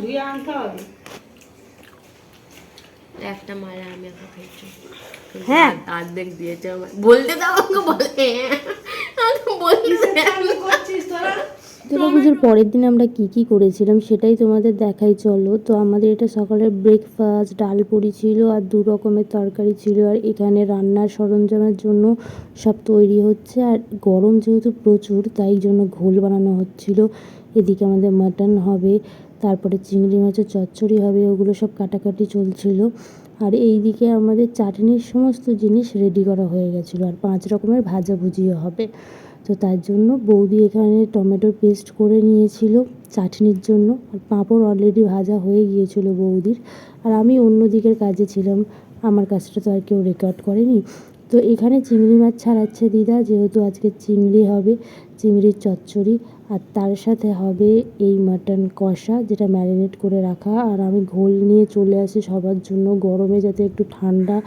ধুয়ে আনতে হবে। একটা মালা আমি এখন খাইছি। হ্যাঁ। অর্ধেক দিয়েছে আমার। বলতে দাও আমাকে বলে। তোরা? পুজোর পরের দিন আমরা কি কি করেছিলাম সেটাই তোমাদের দেখাই চলো। তো আমাদের এটা সকালের ব্রেকফাস্ট ডাল পুরি ছিল আর দু রকমের তরকারি ছিল। আর এখানে রান্নার সরঞ্জামের জন্য সব তৈরি হচ্ছে। আর গরম যেহেতু প্রচুর তাই জন্য ঘোল বানানো হচ্ছিল। এদিকে আমাদের মাটন হবে, তারপরে চিংড়ি মাছের চচ্চড়ি হবে, ওগুলো সব কাটাকাটি চলছিল। আর এই দিকে আমাদের চাটনির সমস্ত জিনিস রেডি করা হয়ে গেছিল, আর পাঁচ রকমের ভাজাভুজিও হবে। তো তার জন্য বৌদি এখানে টমেটোর পেস্ট করে নিয়েছিল চাটনির জন্য, আর পাঁপড় অলরেডি ভাজা হয়ে গিয়েছিল বৌদির। আর আমি অন্য দিকের কাজে ছিলাম, আমার কাজটা তো আর কেউ রেকর্ড করেনি। তো এখানে চিংড়ি মাছ ছাড়াচ্ছে দিদা, যেহেতু আজকে চিংড়ি হবে, চিংড়ির চচ্চড়ি। আর তার সাথে হবে এই মাটন কষা, যেটা ম্যারিনেট করে রাখা। আর আমি ঘোল নিয়ে চলে আসি সবার জন্য, গরমে যাতে একটু ঠান্ডা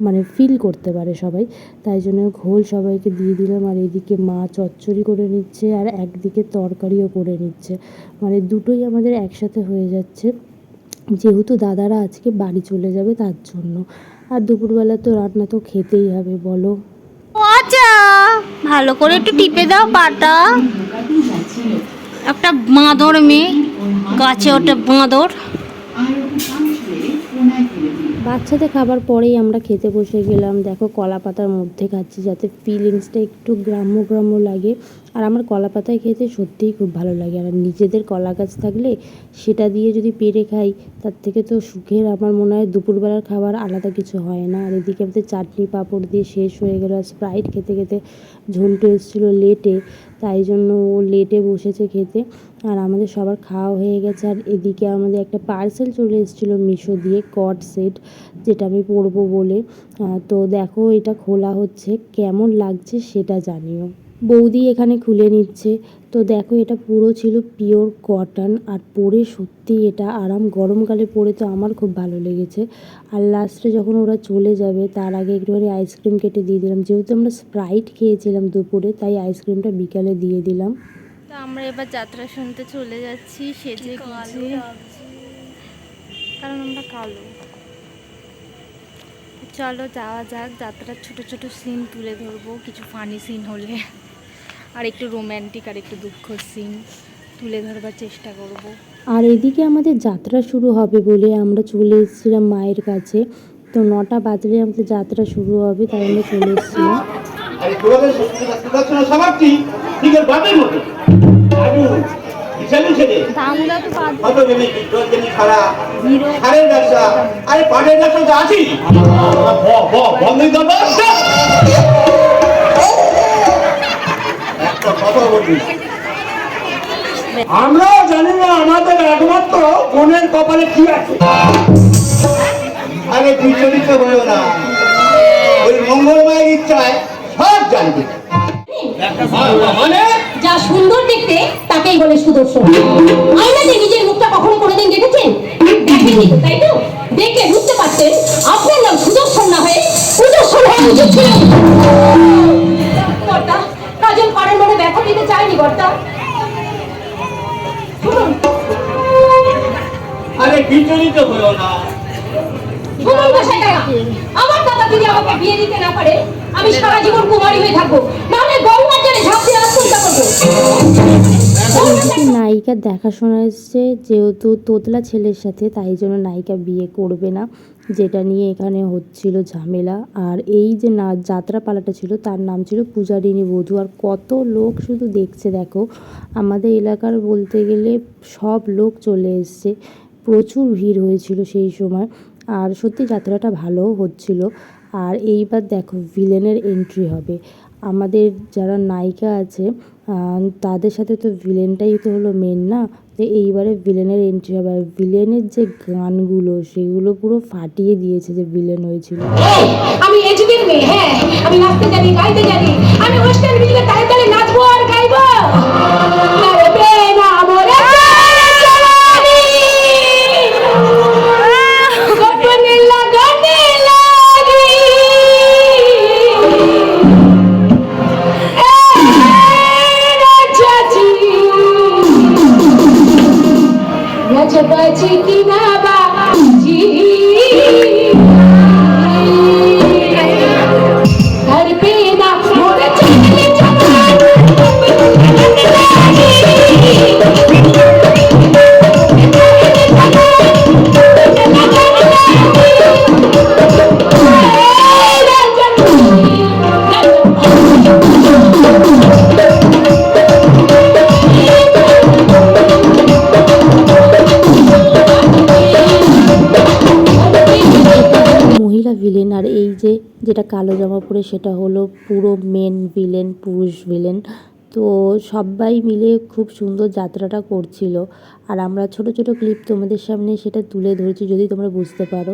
মানে ফিল করতে পারে সবাই। তাই জন্য ঘোল সবাইকে দিয়ে দিলাম, আর এদিকে মা চচ্চড়ি করে নিচ্ছে, আর একদিকে তরকারিও করে নিচ্ছে। মানে দুটোই আমাদের একসাথে হয়ে যাচ্ছে। যেহেতু দাদারা আজকে বাড়ি চলে যাবে তার জন্য। আর দুপুরবেলা তো রান্না তো খেতেই হবে, বলো। আচ্ছা ভালো করে একটু টিপে দাও পাটা একটা বাঁদর মেয়ে, গাছে ওটা বাঁদর। বাচ্চাদের খাবার পরেই আমরা খেতে বসে গেলাম। দেখো কলা পাতার মধ্যে খাচ্ছি যাতে ফিলিংসটা একটু গ্রাম্য গ্রাম্য লাগে। আর আমার কলা পাতায় খেতে সত্যিই খুব ভালো লাগে। আর নিজেদের কলা গাছ থাকলে সেটা দিয়ে যদি পেরে খাই, তার থেকে তো সুখের। আমার মনে হয় দুপুরবেলার খাবার আলাদা কিছু হয় না। আর এদিকে আমাদের চাটনি পাঁপড় দিয়ে শেষ হয়ে গেল। আর স্প্রাইট খেতে খেতে ঝন্টু এসেছিল লেটে তাই জন্য ও লেটে বসেছে খেতে। আর আমাদের সবার খাওয়া হয়ে গেছে। আর এদিকে আমাদের একটা পার্সেল চলে এসেছিল মিশো দিয়ে কট সেট যেটা আমি পরবো বলে। তো দেখো এটা খোলা হচ্ছে, কেমন লাগছে সেটা জানিও। বৌদি এখানে খুলে নিচ্ছে। তো দেখো এটা পুরো ছিল পিওর কটন আর পরে সত্যি এটা আরাম গরমকালে পরে তো আমার খুব ভালো লেগেছে। আর লাস্টে যখন ওরা চলে যাবে, তার আগে একটুখানি আইসক্রিম কেটে দিয়ে দিলাম। যেহেতু আমরা স্প্রাইট খেয়েছিলাম দুপুরে, তাই আইসক্রিমটা বিকালে দিয়ে দিলাম। তো আমরা এবার যাত্রা শুনতে চলে যাচ্ছি সেজে গুজে। কারণ আমরা কালো। চলো যাওয়া যাক যাত্রার ছোট ছোট সিন তুলে ধরবো কিছু ফানি সিন হলে। আর একটু রোম্যান্টিক আর একটু দুঃখর সিন তুলে ধরবার চেষ্টা করব। আর এদিকে আমাদের যাত্রা শুরু হবে বলে আমরা চলে এসেছিলাম মায়ের কাছে। তো নটা বাজলে আমাদের যাত্রা শুরু হবে তাই আমরা চলে এসেছিলাম। আরে তোমাদের সুদর্শন সমাপ্তি দিকের বাপের মতো। আজু হিসাবে ছেলে। দামটা তো বাদ কত জমি দশ জমি খাড়া সারের ব্যবসা। আরে পাটের ব্যবসা তো আছি বন্ধই তো একটা কথা বলবি আমরাও জানি না আমাদের একমাত্র বোনের কপালে কি আছে। আরে বিচলিত হয়েও না। ওই মঙ্গলময়ের ইচ্ছায় সব জানবে। মানে? যা সুন্দর দেখতে তাকেই বলে সুদর্শন। আয়নাতে নিজের মুখটা কখনো কোনোদিন দেখেছেন? দেখেননি তাই তো? দেখে বুঝতে পারছেন আপনার নাম সুদর্শন না হয়ে সুদর্শন হওয়া উচিত ছিল কর্তা কাজল পাড়ের মনে ব্যথা দিতে চায়নি কর্তা শুনুন। আরে বিচলিত হয়েও না। শুনুন মশাই আমার দাদা যদি আমাকে বিয়ে দিতে না পারে আমি সারা জীবন কুমারী হয়ে থাকব। নাহলে গঙ্গার জলে ঝাঁপ দিয়ে আত্মহত্যা করব। নায়িকার দেখাশোনা এসছে, যেহেতু তোতলা ছেলের সাথে, তাই জন্য নায়িকা বিয়ে করবে না। যেটা নিয়ে এখানে হচ্ছিল ঝামেলা। আর এই যে না, যাত্রাপালাটা ছিল, তার নাম ছিল পূজারিনী বধূ। আর কত লোক শুধু দেখছে, দেখো। আমাদের এলাকার বলতে গেলে সব লোক চলে এসছে। প্রচুর ভিড় হয়েছিল সেই সময়। আর সত্যি যাত্রাটা ভালোও হচ্ছিল। আর এইবার দেখো ভিলেনের এন্ট্রি হবে। আমাদের যারা নায়িকা আছে তাদের সাথে তো ভিলেনটাই তো হলো মেন না? তো এইবারে ভিলেনের এন্ট্রি হবে। আর ভিলেনের যে গানগুলো, সেগুলো পুরো ফাটিয়ে দিয়েছে যে ভিলেন হয়েছিল। আমি যুগের মেয়ে হ্যাঁ আমি নাচতে জানি, গাইতে জানি, আমি ওয়েস্টার্ন মিউজিকের তালে নাচবো আর এই রাজাজি, কালো জামা পরে সেটা হলো পুরো মেন ভিলেন পুরুষ ভিলেন তো সবাই মিলে খুব সুন্দর যাত্রাটা করছিল। আর আমরা ছোট ছোট ক্লিপ তোমাদের সামনে সেটা তুলে ধরেছি, যদি তোমরা বুঝতে পারো।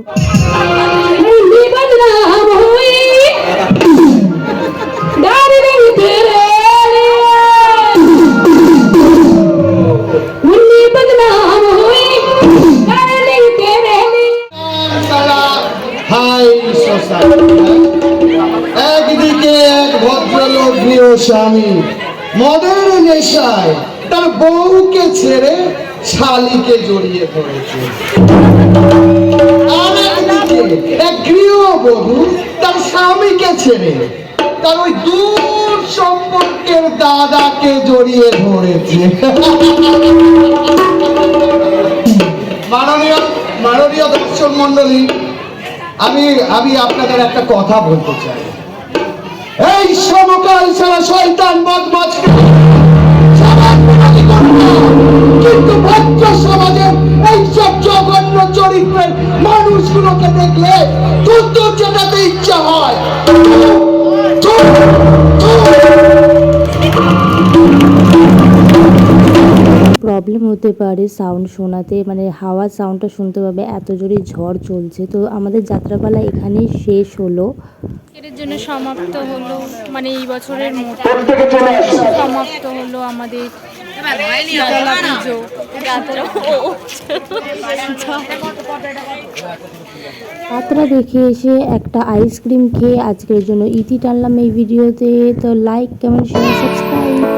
একদিকে এক ভদ্রলোক গৃহ স্বামী, মদের নেশায় তার বউকে ছেড়ে শালিকে জড়িয়ে আর এক গৃহবধূ তার স্বামীকে ছেড়ে, তার ওই দূর সম্পর্কের দাদাকে জড়িয়ে ধরেছে। মাননীয় মাননীয় দর্শক মন্ডলী আমি আমি আপনাদের একটা কথা বলতে চাই। এই সমকাল সারা শয়তান বদমাছ কিন্তু ভদ্র সমাজের এই সব জঘন্য চরিত্রের মানুষগুলোকে দেখলে দুধ চেটাতে ইচ্ছা হয়। প্রবলেম হতে পারে সাউন্ড শোনাতে মানে হাওয়ার সাউন্ডটা শুনতে পাবে এত জোরে ঝড় চলছে। তো আমাদের যাত্রাপালা এখানেই শেষ হলো। এর জন্য সমাপ্ত হলো মানে এই বছরের সমাপ্ত হলো আমাদের পুজো যাত্রা দেখে এসে একটা আইসক্রিম খেয়ে আজকের জন্য ইতি টানলাম এই ভিডিওতে তো। Like share subscribe